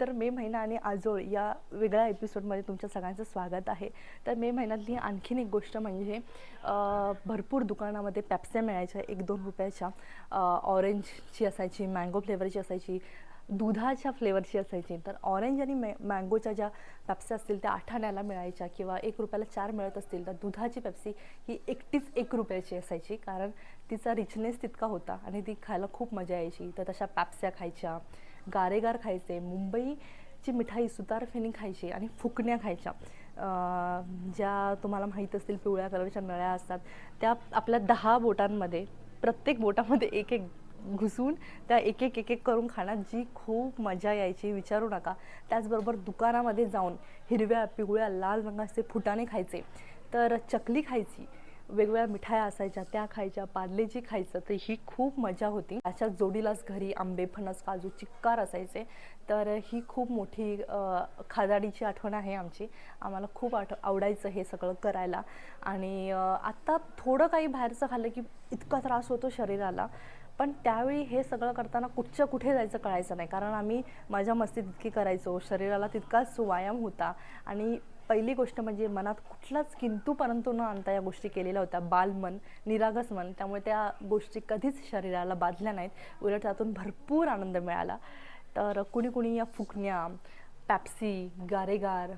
तर मे महिना आणि आजोळ या वेगळ्या एपिसोडमध्ये तुमच्या सगळ्यांचं स्वागत आहे. तर मे महिन्यातली आणखीन एक गोष्ट म्हणजे भरपूर दुकानामध्ये पॅप्स्या मिळायच्या एक दोन रुपयाच्या ऑरेंजची असायची मँगो फ्लेवरची असायची दुधाच्या फ्लेवरची असायची. तर ऑरेंज आणि मॅ मँगोच्या ज्या पेप्स्या असतील त्या आठाण्याला मिळायच्या किंवा एक रुपयाला चार मिळत असतील तर दुधाची पेप्सी ही एकटीच एक रुपयाची असायची. कारण तिचा रिचनेस तितका होता आणि ती खायला खूप मजा यायची. तर तशा पॅप्स्या खायच्या गारेगार खायचे मुंबईची मिठाई सुतारफेणी खायची आणि फुकण्या खायच्या. ज्या तुम्हाला माहीत असतील पिवळ्या कलरच्या नळ्या असतात त्या आपल्या दहा बोटांमध्ये प्रत्येक बोटामध्ये एक एक घुसून त्या एक एक एक एक करून खाण्यात जी खूप मजा यायची विचारू नका. त्याचबरोबर दुकानामध्ये जाऊन हिरव्या पिवळ्या लाल रंगाचे फुटाणे खायचे. तर चकली खायची वेगवेगळ्या मिठाया असायच्या त्या खायच्या पार्लेजी खायचं तर ही खूप मजा होती. अशा जोडीलाच घरी आंबे फणस काजू चिक्कार असायचे. तर ही खूप मोठी खादाडीची आठवण आहे आमची. आम्हाला खूप आठ आवडायचं हे सगळं करायला. आणि आत्ता थोडं काही बाहेरचं खाल्लं की इतका त्रास होतो शरीराला. पण त्यावेळी हे सगळं करताना कुठच्या कुठे जायचं कळायचं नाही. कारण आम्ही मजा मस्ती तितकी करायचो शरीराला तितकाच व्यायाम होता. आणि पहिली गोष्ट म्हणजे मनात कुठलाच किंतू परंतु न आणता या गोष्टी केलेल्या होत्या. बालमन निरागस मन त्यामुळे त्या गोष्टी कधीच शरीराला बाधल्या नाहीत. उलट त्यातून भरपूर आनंद मिळाला. तर कुणी कुणी या फुकण्या पॅप्सी गारेगार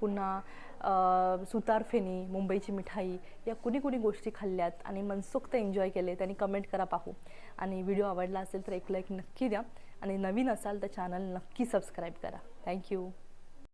पुन्हा सुतारफेनी मुंबईची मिठाई या कुणी कुणी गोष्टी खाल्ल्यात आणि मनसोक्त एन्जॉय केले त्यांनी कमेंट करा पाहू. आणि व्हिडिओ आवडला असेल तर एक लाईक नक्की द्या. आणि नवीन असाल तर चॅनल नक्की सबस्क्राईब करा. थँक्यू